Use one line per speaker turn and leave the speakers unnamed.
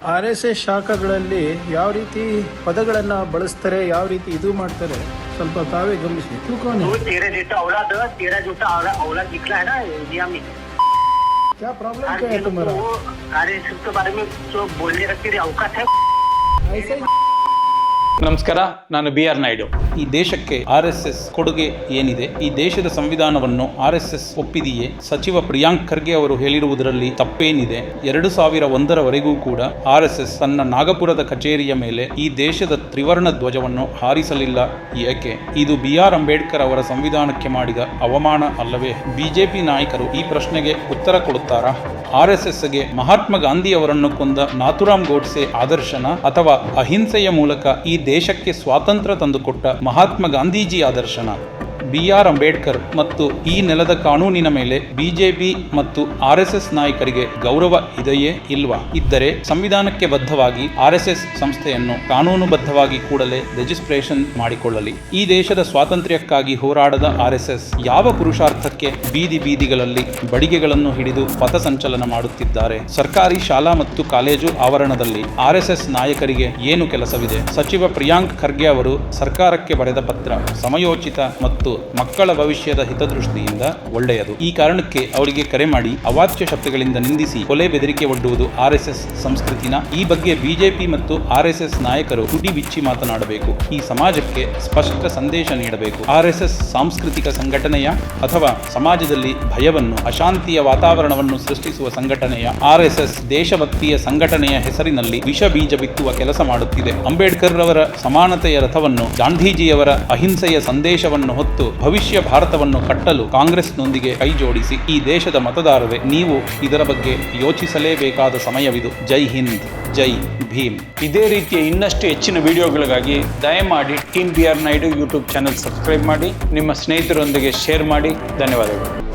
R S S ಶಾಖಗಳಲ್ಲಿ ಯಾವ ರೀತಿ ಪದಗಳನ್ನು ಬಳಸ್ತಾರೆ ಯಾವ ರೀತಿ ಇದು ಮಾಡ್ತಾರೆ ಸ್ವಲ್ಪ ತಾವೇ ಗಮನಿಸಿ ತೂಕವನ್ನೇ
वो तेरह जैसा औलाद तेरह जैसा औलाद औलाद निकला है ना इंडिया में
क्या प्रॉब्लम
आज
क्या
ये
है
लोग
तुम्हारा
को आर एस के बारे में जो बोलने रखते थे औकात है
ऐसे ही
ನಮಸ್ಕಾರ ನಾನು ಬಿ ಆರ್ ನಾಯ್ಡು ಈ ದೇಶಕ್ಕೆ ಆರ್ ಎಸ್ ಕೊಡುಗೆ ಏನಿದೆ? ಈ ದೇಶದ ಸಂವಿಧಾನವನ್ನು ಆರ್ ಎಸ್ ಎಸ್ ಒಪ್ಪಿದೆಯೇ? ಸಚಿವ ಪ್ರಿಯಾಂಕ್ ಖರ್ಗೆ ಅವರು ಹೇಳಿರುವುದರಲ್ಲಿ ತಪ್ಪೇನಿದೆ. ಎರಡು ಸಾವಿರ ಒಂದರವರೆಗೂ ಕೂಡ ಆರ್ ಎಸ್ ಎಸ್ ತನ್ನ ನಾಗಪುರದ ಕಚೇರಿಯ ಮೇಲೆ ಈ ದೇಶದ ತ್ರಿವರ್ಣ ಧ್ವಜವನ್ನು ಹಾರಿಸಲಿಲ್ಲ. ಏಕೆ? ಇದು ಬಿ ಆರ್ ಅಂಬೇಡ್ಕರ್ ಅವರ ಸಂವಿಧಾನಕ್ಕೆ ಮಾಡಿದ ಅವಮಾನ ಅಲ್ಲವೇ? ಬಿಜೆಪಿ ನಾಯಕರು ಈ ಪ್ರಶ್ನೆಗೆ ಉತ್ತರ ಕೊಡುತ್ತಾರಾ? ಆರ್ ಎಸ್ ಎಸ್ಗೆ ಮಹಾತ್ಮ ಗಾಂಧಿ ಅವರನ್ನು ಕೊಂದ ನಾಥುರಾಮ್ ಗೋಡ್ಸೆ ಆದರ್ಶನ ಅಥವಾ ಅಹಿಂಸೆಯ ಮೂಲಕ ಈ ದೇಶಕ್ಕೆ ಸ್ವಾತಂತ್ರ್ಯ ತಂದುಕೊಟ್ಟ Mahatma Gandhi ji adarshana B R Ambedkar ಮತ್ತು ಈ ನೆಲದ ಕಾನೂನಿನ ಮೇಲೆ ಬಿಜೆಪಿ ಮತ್ತು ಆರ್ ಎಸ್ ಎಸ್ ನಾಯಕರಿಗೆ ಗೌರವ ಇದೆಯೇ ಇಲ್ವಾ? ಇದ್ದರೆ ಸಂವಿಧಾನಕ್ಕೆ ಬದ್ಧವಾಗಿ ಆರ್ ಎಸ್ ಎಸ್ ಸಂಸ್ಥೆಯನ್ನು ಕಾನೂನುಬದ್ಧವಾಗಿ ಕೂಡಲೇ ರಿಜಿಸ್ಟ್ರೇಷನ್ ಮಾಡಿಕೊಳ್ಳಲಿ. ಈ ದೇಶದ ಸ್ವಾತಂತ್ರ್ಯಕ್ಕಾಗಿ ಹೋರಾಡದ ಆರ್ ಎಸ್ ಎಸ್ ಯಾವ ಪುರುಷಾರ್ಥಕ್ಕೆ ಬೀದಿ ಬೀದಿಗಳಲ್ಲಿ ಬಡಿಗೆಗಳನ್ನು ಹಿಡಿದು ಪಥಸಂಚಲನ ಮಾಡುತ್ತಿದ್ದಾರೆ? ಸರ್ಕಾರಿ ಶಾಲಾ ಮತ್ತು ಕಾಲೇಜು ಆವರಣದಲ್ಲಿ ಆರ್ ಎಸ್ ಎಸ್ ನಾಯಕರಿಗೆ ಏನು ಕೆಲಸವಿದೆ? ಸಚಿವ ಪ್ರಿಯಾಂಕ್ ಖರ್ಗೆ ಅವರು ಸರ್ಕಾರಕ್ಕೆ ಬರೆದ ಪತ್ರ, ಸಮಯೋಚಿತ ಮತ್ತು ಮಕ್ಕಳ ಭವಿಷ್ಯದ ಹಿತದೃಷ್ಟಿಯಿಂದ ಒಳ್ಳೆಯದು. ಈ ಕಾರಣಕ್ಕೆ ಅವರಿಗೆ ಕರೆ ಮಾಡಿ ಅವಾಚ್ಯ ಶಬ್ದಗಳಿಂದ ನಿಂದಿಸಿ ಕೊಲೆ ಬೆದರಿಕೆ ಒಡ್ಡುವುದು ಆರ್ಎಸ್ಎಸ್ ಎಸ್ ಎಸ್ ಸಂಸ್ಕೃತಿನ. ಈ ಬಗ್ಗೆ ಬಿಜೆಪಿ ಮತ್ತು ಆರ್ಎಸ್ಎಸ್ ಎಸ್ ಎಸ್ ನಾಯಕರು ತುಟಿ ಬಿಚ್ಚಿ ಮಾತನಾಡಬೇಕು. ಈ ಸಮಾಜಕ್ಕೆ ಸ್ಪಷ್ಟ ಸಂದೇಶ ನೀಡಬೇಕು. ಆರ್ಎಸ್ಎಸ್ ಎಸ್ ಎಸ್ ಸಾಂಸ್ಕೃತಿಕ ಸಂಘಟನೆಯ ಅಥವಾ ಸಮಾಜದಲ್ಲಿ ಭಯವನ್ನು, ಅಶಾಂತಿಯ ವಾತಾವರಣವನ್ನು ಸೃಷ್ಟಿಸುವ ಸಂಘಟನೆಯ ಆರ್ಎಸ್ಎಸ್ ಎಸ್ ಎಸ್ ದೇಶಭಕ್ತಿಯ ಸಂಘಟನೆಯ ಹೆಸರಿನಲ್ಲಿ ವಿಷ ಬೀಜ ಬಿತ್ತುವ ಕೆಲಸ ಮಾಡುತ್ತಿದೆ. ಅಂಬೇಡ್ಕರ್ ರವರ ಸಮಾನತೆಯ ರಥವನ್ನು ಗಾಂಧೀಜಿಯವರ ಅಹಿಂಸೆಯ ಸಂದೇಶವನ್ನು ಹೊತ್ತು ಭವಿಷ್ಯ ಭಾರತವನ್ನು ಕಟ್ಟಲು ಕಾಂಗ್ರೆಸ್ನೊಂದಿಗೆ ಕೈಜೋಡಿಸಿ ಈ ದೇಶದ ಮತದಾರರೇ, ನೀವು ಇದರ ಬಗ್ಗೆ ಯೋಚಿಸಲೇಬೇಕಾದ ಸಮಯವಿದು. ಜೈ ಹಿಂದ್, ಜೈ ಭೀಮ್. ಇದೇ ರೀತಿಯ ಇನ್ನಷ್ಟು ಹೆಚ್ಚಿನ ವಿಡಿಯೋಗಳಿಗಾಗಿ ದಯಮಾಡಿ team B R Naidu YouTube channel subscribe ಮಾಡಿ, ನಿಮ್ಮ ಸ್ನೇಹಿತರೊಂದಿಗೆ ಶೇರ್ ಮಾಡಿ. ಧನ್ಯವಾದಗಳು.